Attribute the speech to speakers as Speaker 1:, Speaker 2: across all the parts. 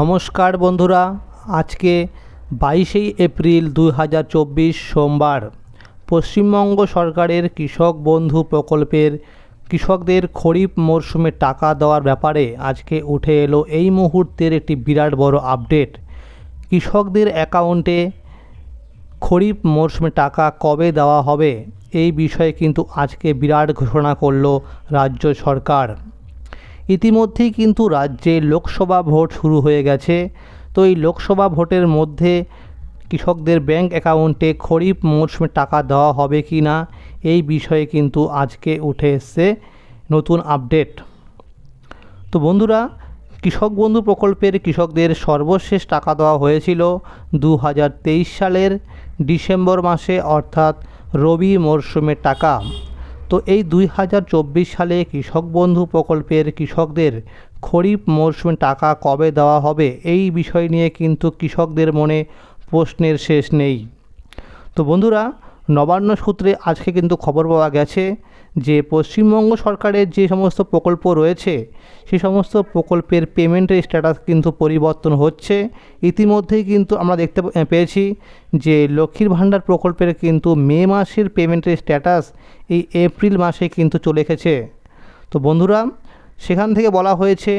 Speaker 1: নমস্কার বন্ধুরা, আজকে বাইশেই এপ্রিল দুই হাজার চব্বিশ সোমবার পশ্চিমবঙ্গ সরকারের কৃষক বন্ধু প্রকল্পের কৃষকদের খরিফ মরশুমে টাকা দেওয়ার ব্যাপারে আজকে উঠে এলো এই মুহূর্তের একটি বিরাট বড় আপডেট। কৃষকদের অ্যাকাউন্টে খরিফ মরশুমে টাকা কবে দেওয়া হবে এই বিষয়ে কিন্তু আজকে বিরাট ঘোষণা করল রাজ্য সরকার। ইতিমধ্যেই কিন্তু রাজ্যে লোকসভা ভোট শুরু হয়ে গেছে। তো এই লোকসভা ভোটের মধ্যে কৃষকদের ব্যাংক অ্যাকাউন্টে খরিফ মরশুমে টাকা দেওয়া হবে কি না, এই বিষয়ে কিন্তু আজকে উঠে এসছে নতুন আপডেট। তো বন্ধুরা, কৃষক বন্ধু প্রকল্পের কৃষকদের সর্বশেষ টাকা দেওয়া হয়েছিল দু হাজার তেইশ সালের ডিসেম্বর মাসে, অর্থাৎ রবি মরশুমের টাকা। তো এই দুই হাজার চব্বিশ সালে কৃষক বন্ধু প্রকল্পের কৃষকদের খরিফ মরশুমে টাকা কবে দেওয়া হবে এই বিষয় নিয়ে কিন্তু কৃষকদের মনে প্রশ্নের শেষ নেই। তো বন্ধুরা নবান্ন সূত্রে আজকে কিন্তু খবর পাওয়া গেছে যে পশ্চিমবঙ্গ সরকারের যে সমস্ত প্রকল্প রয়েছে, সে সমস্ত প্রকল্পের পেমেন্টের স্ট্যাটাস কিন্তু পরিবর্তন হচ্ছে। ইতিমধ্যেই কিন্তু আমরা দেখতে পেয়েছি যে লক্ষ্মীর ভাণ্ডার প্রকল্পের কিন্তু মে মাসের পেমেন্টের স্ট্যাটাস এই এপ্রিল মাসে কিন্তু চলে এসেছে। তো বন্ধুরা, সেখান থেকে বলা হয়েছে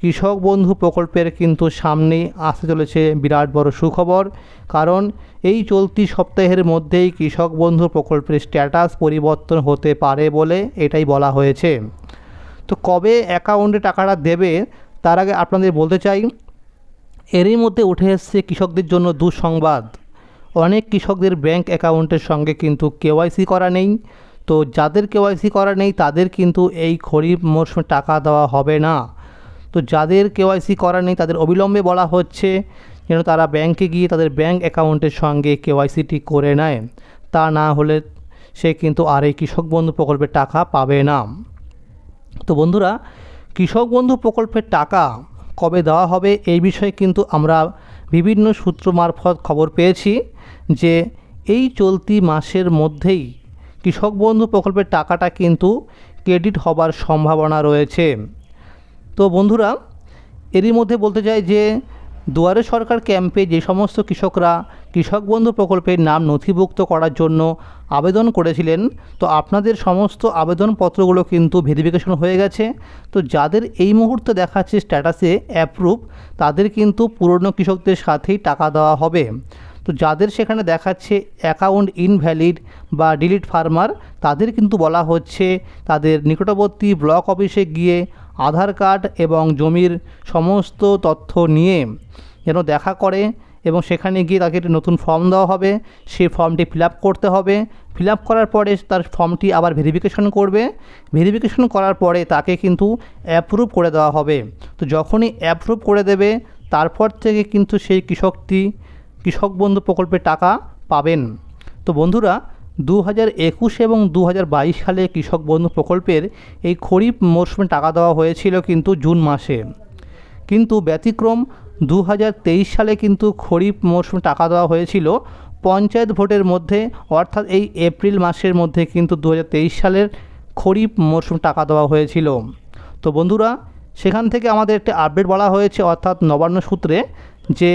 Speaker 1: কৃষক বন্ধু প্রকল্পের কিন্তু সামনেই আসতে চলেছে বিরাট বড় সুখবর। কারণ এই চলতি সপ্তাহের মধ্যেই কৃষক বন্ধু প্রকল্পের স্ট্যাটাস পরিবর্তন হতে পারে বলে এটাই বলা হয়েছে। তো কবে অ্যাকাউন্টে টাকাটা দেবে, তার আগে আপনাদের বলতে চাই, এরই মধ্যে উঠে এসছে কৃষকদের জন্য দুঃসংবাদ। অনেক কৃষকদের ব্যাংক অ্যাকাউন্টের সঙ্গে কিন্তু কেওয়াইসি করা নেই। তো যাদের কেওয়াইসি করা নেই, তাদের কিন্তু এই খরিফ মরশুমে টাকা দেওয়া হবে না। তো যাদের কেওয়াইসি করা নেই, তাদের অবিলম্বে বলা হচ্ছে যেন তারা ব্যাংকে গিয়ে তাদের ব্যাংক অ্যাকাউন্টের সঙ্গে কেওয়াইসিটি করে নেয়। তা না হলে সে কিন্তু আর এই কৃষক বন্ধু প্রকল্পের টাকা পাবে না। তো বন্ধুরা, কৃষক বন্ধু প্রকল্পের টাকা কবে দেওয়া হবে এই বিষয়ে কিন্তু আমরা বিভিন্ন সূত্র মারফত খবর পেয়েছি যে এই চলতি মাসের মধ্যেই কৃষক বন্ধু প্রকল্পের টাকাটা কিন্তু ক্রেডিট হবার সম্ভাবনা রয়েছে। তো বন্ধুরা, এরই মধ্যে বলতে চাই যে দুয়ারে সরকার ক্যাম্পে যে সমস্ত কৃষকরা কৃষক বন্ধু প্রকল্পের নাম নথিভুক্ত করার জন্য আবেদন করেছিলেন, তো আপনাদের সমস্ত আবেদনপত্রগুলো কিন্তু ভেরিফিকেশন হয়ে গেছে। তো যাদের এই মুহূর্তে দেখাচ্ছে স্ট্যাটাসে অ্যাপ্রুভ, তাদের কিন্তু পুরনো কৃষকদের সাথেই টাকা দেওয়া হবে। তো যাদের সেখানে দেখাচ্ছে অ্যাকাউন্ট ইনভ্যালিড বা ডিলিট ফার্মার, তাদের কিন্তু বলা হচ্ছে তাদের নিকটবর্তী ব্লক অফিসে গিয়ে আধার কার্ড এবং জমির সমস্ত তথ্য নিয়ে যেন দেখা করে এবং সেখানে গিয়ে তাকে একটি নতুন ফর্ম দেওয়া হবে। সেই ফর্মটি ফিল করতে হবে। ফিল করার পরে তার ফর্মটি আবার ভেরিফিকেশন করবে। ভেরিফিকেশন করার পরে তাকে কিন্তু অ্যাপ্রুভ করে দেওয়া হবে। তো যখনই অ্যাপ্রুভ করে দেবে, তারপর থেকে কিন্তু সেই কৃষকটি, কৃষক বন্ধু প্রকল্পের টাকা পাবেন। তো বন্ধুরা দু হাজার একুশ এবং দু হাজার বাইশ সালে কৃষক বন্ধু প্রকল্পের এই খরিফ মরশুমে টাকা দেওয়া হয়েছিল কিন্তু জুন মাসে। কিন্তু ব্যতিক্রম দু হাজার তেইশ সালে কিন্তু খরিফ মরশুমে টাকা দেওয়া হয়েছিল পঞ্চায়েত ভোটের মধ্যে, অর্থাৎ এই এপ্রিল মাসের মধ্যে কিন্তু দু হাজার তেইশ সালের খরিফ মরশুম টাকা দেওয়া হয়েছিল। তো বন্ধুরা, সেখান থেকে আমাদের একটি আপডেট বলা হয়েছে, অর্থাৎ নবান্ন সূত্রে, যে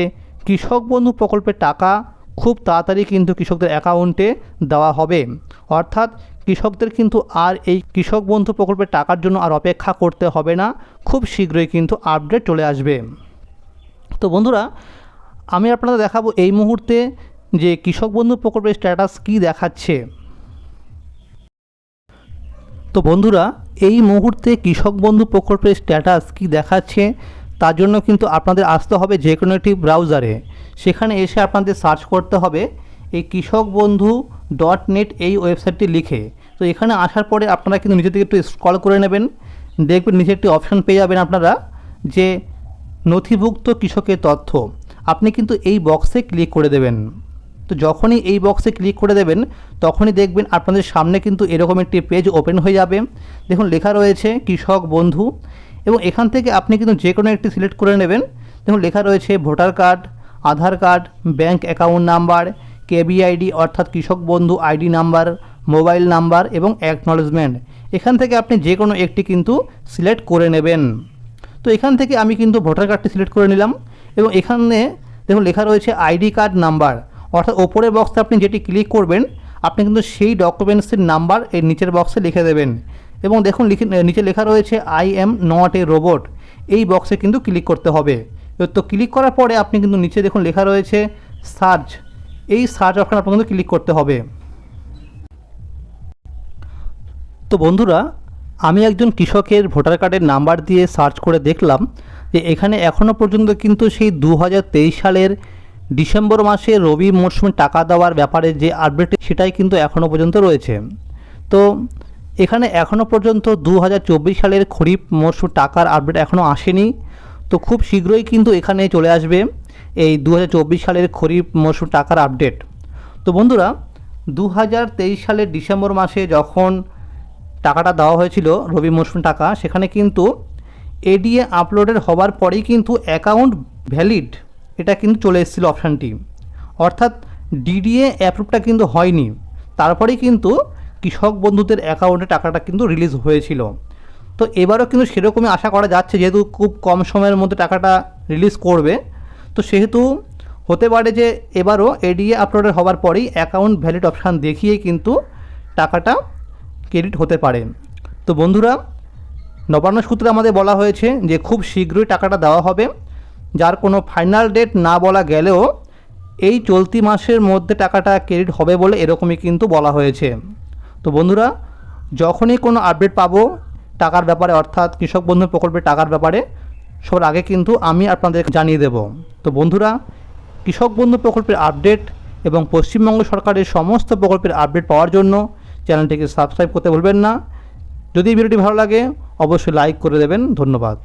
Speaker 1: কৃষক বন্ধু প্রকল্পের টাকা খুব তাড়াতাড়ি কিন্তু কৃষকদের অ্যাকাউন্টে দেওয়া হবে। অর্থাৎ কৃষকদের কিন্তু আর এই কৃষক বন্ধু প্রকল্পের টাকার জন্য আর অপেক্ষা করতে হবে না, খুব শীঘ্রই কিন্তু আপডেট চলে আসবে। তো বন্ধুরা, আমি আপনাদের দেখাবো এই মুহূর্তে যে কৃষক বন্ধু প্রকল্পের স্ট্যাটাস কী দেখাচ্ছে। তো বন্ধুরা, এই মুহূর্তে কৃষক বন্ধু প্রকল্পের স্ট্যাটাস কী দেখাচ্ছে? তার জন্য কিন্তু আপনাদের আসতে হবে যে কোনো একটি ব্রাউজারে সেখানে এসে আপনাদের সার্চ করতে হবে এই কৃষক বন্ধু ডট নেট এই ওয়েবসাইটটি লিখে। তো এখানে আসার পরে আপনারা কিন্তু নিচের থেকে একটু স্ক্রল করে নেবেন। দেখবেন নিচে একটি অপশান পেয়ে যাবেন আপনারা যে নথিভুক্ত কৃষকের তথ্য। আপনি কিন্তু এই বক্সে ক্লিক করে দেবেন। তো যখনই এই বক্সে ক্লিক করে দেবেন, তখনই দেখবেন আপনাদের সামনে কিন্তু এরকম একটি পেজ ওপেন হয়ে যাবে। দেখুন, লেখা রয়েছে কৃষক বন্ধু এবং এখান থেকে আপনি কিন্তু যে কোনো একটি সিলেক্ট করে নেবেন। দেখুন, লেখা রয়েছে voter card, Aadhaar card, bank account number, KBID অর্থাৎ কৃষক বন্ধু আইডি নাম্বার, মোবাইল নাম্বার এবং অ্যাকনলেজমেন্ট এখান থেকে আপনি যে কোনো একটি কিন্তু সিলেক্ট করে নেবেন। তো এখান থেকে আমি কিন্তু ভোটার কার্ডটি সিলেক্ট করে নিলাম এবং এখানে দেখুন, লেখা রয়েছে আইডি কার্ড নাম্বার। অর্থাৎ ওপরের বক্সে আপনি যেটি ক্লিক করবেন, আপনি কিন্তু সেই ডকুমেন্টসের নাম্বার এর নিচের বক্সে লিখে দেবেন। এবং দেখুন নিচে লেখা রয়েছে I am not a robot এই বক্সে কিন্তু ক্লিক করতে হবে। তো ক্লিক করার পরে আপনি কিন্তু নিচে দেখুন লেখা রয়েছে সার্চ এই সার্চ অপশন আপনার কিন্তু ক্লিক করতে হবে। তো বন্ধুরা, আমি একজন কৃষকের ভোটার কার্ডের নাম্বার দিয়ে সার্চ করে দেখলাম যে এখানে এখনও পর্যন্ত কিন্তু সেই দু হাজার তেইশ সালের ডিসেম্বর মাসে রবি মরশুমে টাকা দেওয়ার ব্যাপারে যে আপডেট সেটাই কিন্তু এখনও পর্যন্ত রয়েছে। তো এখানে এখনও পর্যন্ত দু হাজার চব্বিশ সালের খরিফ মরশুম টাকার আপডেট এখনও আসেনি। তো খুব শীঘ্রই কিন্তু এখানে চলে আসবে এই দু হাজার চব্বিশ সালের খরিফ মরশুম টাকার আপডেট তো বন্ধুরা দু হাজার তেইশ সালের ডিসেম্বর মাসে যখন টাকাটা দেওয়া হয়েছিল রবি মরশুম টাকা, সেখানে কিন্তু এডিএ আপলোডের হওয়ার পরেই কিন্তু অ্যাকাউন্ট ভ্যালিড এটা কিন্তু চলে এসেছিল অপশানটি অর্থাৎ ডিডিএ অ্যাপ্রুভটা কিন্তু হয়নি। তারপরেই কিন্তু কৃষক বন্ধুদের অ্যাকাউন্টে টাকাটা কিন্তু রিলিজ হয়েছিল। তো এবারও কিন্তু সেরকমই আশা করা যাচ্ছে, যেহেতু খুব কম সময়ের মধ্যে টাকাটা রিলিজ করবে। তো সেহেতু হতে পারে যে এবারও এডিএ আপলোডের হওয়ার পরেই অ্যাকাউন্ট ভ্যালিড অপশান দেখিয়েই কিন্তু টাকাটা ক্রেডিট হতে পারে। তো বন্ধুরা, নবান্ন সূত্রে আমাদের বলা হয়েছে যে খুব শীঘ্রই টাকাটা দেওয়া হবে। যার কোনো ফাইনাল ডেট না বলা গেলেও এই চলতি মাসের মধ্যে টাকাটা ক্রেডিট হবে বলে এরকমই কিন্তু বলা হয়েছে। তো বন্ধুরা, যখনই কোনো আপডেট পাবো টাকার ব্যাপারে, অর্থাৎ কৃষক বন্ধু প্রকল্পের টাকার ব্যাপারে, সবার আগে কিন্তু আমি আপনাদের জানিয়ে দেব। তো বন্ধুরা, কৃষক বন্ধু প্রকল্পের আপডেট এবং পশ্চিমবঙ্গ সরকারের সমস্ত প্রকল্পের আপডেট পাওয়ার জন্য চ্যানেলটিকে সাবস্ক্রাইব করতে ভুলবেন না। যদি ভিডিওটি ভালো লাগে, অবশ্যই লাইক করে দেবেন। ধন্যবাদ।